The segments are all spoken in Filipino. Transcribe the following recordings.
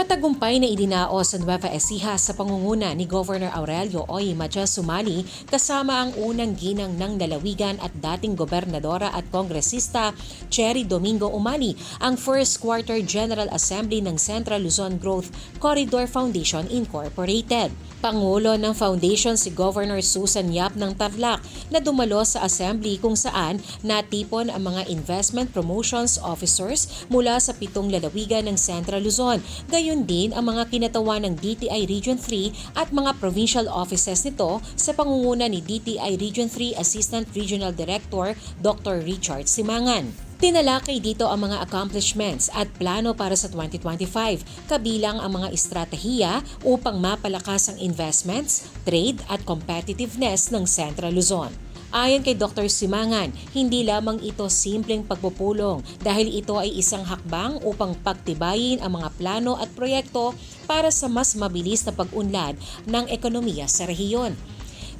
Matagumpay na idinaos sa Nueva Ecija sa pangunguna ni Governor Aurelio Oy Matias Sumali kasama ang unang ginang ng lalawigan at dating gobernadora at kongresista Cherry Domingo Umali ang First Quarter General Assembly ng Central Luzon Growth Corridor Foundation Incorporated. Pangulo ng foundation si Governor Susan Yap ng Tarlac na dumalo sa assembly kung saan natipon ang mga investment promotions officers mula sa pitong lalawigan ng Central Luzon. Gayon din ang mga kinatawan ng DTI Region 3 at mga provincial offices nito sa pangunguna ni DTI Region 3 Assistant Regional Director Dr. Richard Simangan. Tinalakay dito ang mga accomplishments at plano para sa 2025, kabilang ang mga estratehiya upang mapalakas ang investments, trade at competitiveness ng Central Luzon. Ayon kay Dr. Simangan, hindi lamang ito simpleng pagpupulong dahil ito ay isang hakbang upang pagtibayin ang mga plano at proyekto para sa mas mabilis na pag-unlad ng ekonomiya sa rehiyon.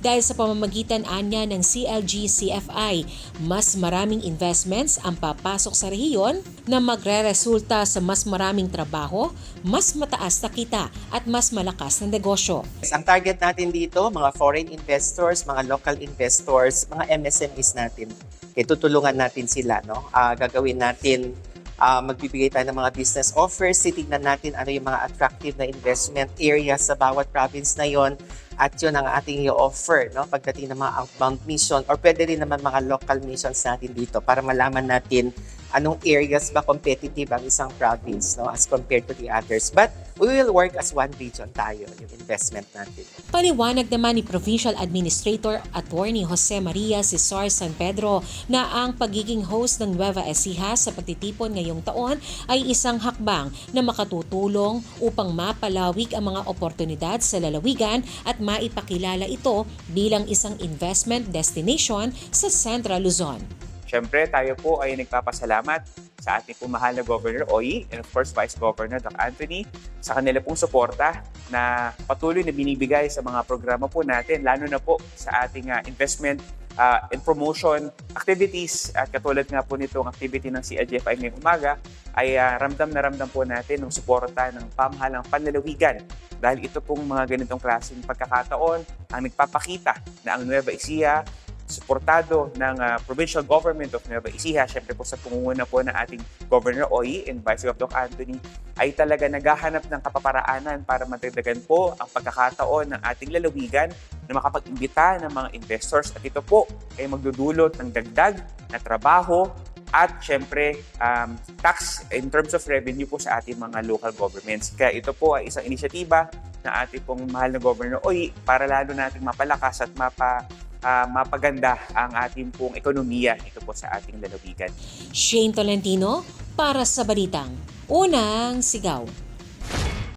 Dahil sa pamamagitan anya ng CLG-CFI, mas maraming investments ang papasok sa rehiyon na magre-resulta sa mas maraming trabaho, mas mataas na kita at mas malakas na negosyo. Ang target natin dito, mga foreign investors, mga local investors, mga MSMEs natin. Kaya tutulungan natin sila. No? Ah, gagawin natin, ah, magbibigay tayo ng mga business offers, titignan natin ano yung mga attractive na investment areas sa bawat province na yon at ang ating i-offer no? pagdating ng mga outbound mission or pwede rin naman mga local missions natin dito para malaman natin anong areas ba competitive ang isang province no as compared to the others. But we will work as one region tayo, yung investment natin. Paliwanag naman ni Provincial Administrator Attorney Jose Maria Cesar San Pedro na ang pagiging host ng Nueva Ecija sa pagtitipon ngayong taon ay isang hakbang na makatutulong upang mapalawig ang mga oportunidad sa lalawigan at maipakilala ito bilang isang investment destination sa Central Luzon. Siyempre, tayo po ay nagpapasalamat sa ating pong mahal na Governor Oyi and of course Vice Governor Doc Anthony sa kanila pong suporta na patuloy na binibigay sa mga programa po natin, lalo na po sa ating ah, investment ah, and promotion activities. At katulad nga po nitong activity ng CLGFI ngayong umaga ay ah, ramdam na ramdam po natin ng suporta ng pamahalang panlalawigan. Dahil ito pong mga ganitong klaseng pagkakataon ang nagpapakita na ang Nueva Ecija suportado ng ah, provincial government of Nueva Ecija, syempre po sa pungunguna po ng ating Governor Oy and Vice Governor Doc. Anthony, ay talaga naghahanap ng kapaparaanan para matagdagan po ang pagkakataon ng ating lalawigan na makapag-imbita ng mga investors. At ito po ay magdudulot ng dagdag na trabaho at syempre um, tax in terms of revenue po sa ating mga local governments. Kaya ito po ay isang inisyatiba na ating pong mahal na Governor Oy para lalo nating mapalakas at mapa, ah, mapaganda ang ating pong ekonomiya dito po sa ating lalawigan. Shane Tolentino para sa Balitang Unang Sigaw.